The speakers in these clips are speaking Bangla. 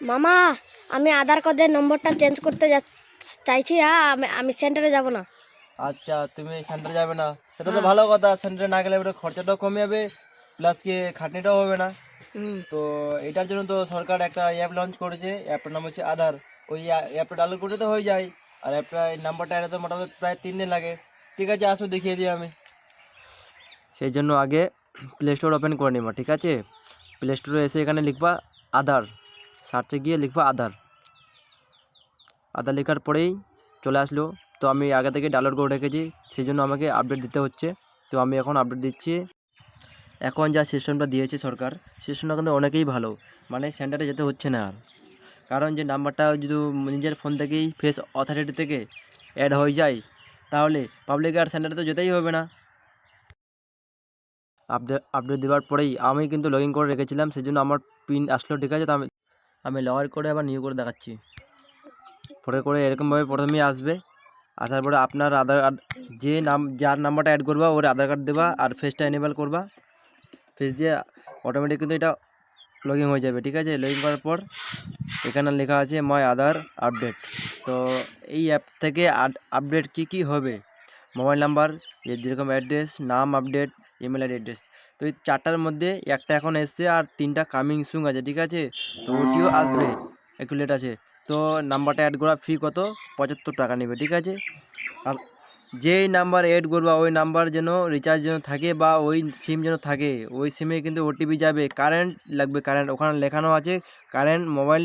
মামা আমি আধার কার্ডের নম্বরটা চেঞ্জ করতে চাইছি হ্যাঁ আমি আমি সেন্টারে যাব না। আচ্ছা তুমি সেন্টারে যাবে না। সেটা তো ভালো কথা সেন্টারে না গেলে এবারে খরচাটাও কমে যাবে প্লাস কি খাটনিটাও হবে না। তো এটার জন্য তো সরকার একটা অ্যাপ লঞ্চ করেছে অ্যাপটার নাম হচ্ছে আধার। ওই অ্যাপটা ডাউনলোড করতে তো হয়ে যায় আর অ্যাপটা এই নাম্বারটা এনে তো মোটামুটি প্রায় তিন দিন লাগে। ঠিক আছে আসো দেখিয়ে দিই আমি। সেই জন্য আগে প্লে স্টোর ওপেন করে নিবা ঠিক আছে? প্লে স্টোরে এসে এখানে লিখবা আধার। সার্চে গিয়ে লিখবা আধার। আধার লেখার পরেই চলে আসলো। তো আমি আগে থেকে ডাউনলোড করে রেখেছি, সেই জন্য আমাকে আপডেট দিতে হচ্ছে। তো আমি এখন আপডেট দিচ্ছি। এখন যা সিস্টেমটা দিয়েছে সরকার সিস্টেমটা কিন্তু অনেকেই ভালো। মানে সেন্টারে যেতে হচ্ছে না আর। কারণ যে নাম্বারটা যদি নিজের ফোন থেকেই ফেস অথরিটি থেকে অ্যাড হয়ে যায়, তাহলে পাবলিক আর সেন্টারে তো যেতেই হবে না। আপডেট আপডেট দেওয়ার পরেই আমি কিন্তু লগ ইন করে রেখেছিলাম, সেই জন্য আমার পিন আসলো, ঠিক আছে? আমি আমি লগ করে আবার নিউ করে দেখাচ্ছি। পরে করে এরকমভাবে প্রথমেই আসবে। আসার পরে আপনার আধার কার্ড যে নাম, যার নাম্বারটা অ্যাড করবা, ওর আধার কার্ড দেবা আর ফেসটা এনেবল করবা। ফেস দিয়ে অটোমেটিক কিন্তু এটা লগ হয়ে যাবে, ঠিক আছে? লগ করার পর এখানে লেখা আছে মাই আধার আপডেট তো এই অ্যাপ থেকে আপডেট কি কি হবে? মোবাইল নাম্বার যেরকম অ্যাড্রেস, নাম আপডেট ইমেল অ্যাড্রেস তো এই চারটার মধ্যে একটা এখন এসছে আর তিনটা কামিং সুং আছে, ঠিক আছে? তো ওটিও আসবে, একটু লেট আছে। তো নাম্বারটা অ্যাড করা ফি কত? পঁচাত্তর টাকা নেবে, ঠিক আছে? আর যেই নাম্বার অ্যাড করবা, ওই নাম্বার যেন রিচার্জ যেন থাকে বা ওই সিম যেন থাকে, ওই সিমে কিন্তু ওটিপি যাবে। কারেন্ট লাগবে কারেন্ট ওখানে লেখানো আছে কারেন্ট মোবাইল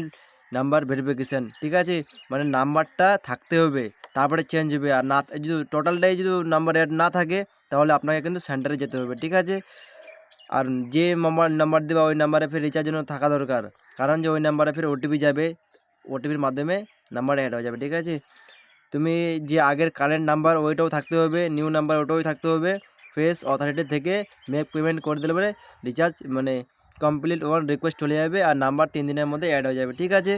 নাম্বার ভেরিফিকেশান ঠিক আছে? মানে নাম্বারটা থাকতে হবে। তারপরে চেঞ্জ হবে। আর না, যদি টোটালটাই যদি নাম্বার অ্যাড না থাকে, তাহলে আপনাকে কিন্তু সেন্টারে যেতে হবে, ঠিক আছে? আর যে মোবাইল নাম্বার দেবে, ওই নাম্বারে ফের রিচার্জ জন্য থাকা দরকার। কারণ যে ওই নাম্বারে ফের ওটিপি যাবে ওটিপির মাধ্যমে নাম্বার অ্যাড হয়ে যাবে, ঠিক আছে? তুমি যে আগের কারেন্ট নাম্বার ওইটাও থাকতে হবে নিউ নাম্বার ওটাও থাকতে হবে। ফেস অথরিটি থেকে মেক পেমেন্ট করে দিলে পরে রিচার্জ মানে কমপ্লিট ওয়ান রিকোয়েস্ট চলে যাবে, আর নাম্বার তিন দিনের মধ্যে অ্যাড হয়ে যাবে, ঠিক আছে?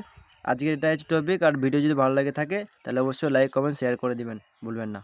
আজকের এটাই হচ্ছে টপিক আর ভিডিও যদি ভালো লাগে থাকে, তাহলে অবশ্যই লাইক কমেন্ট শেয়ার করে দিবেন। ভুলবেন না।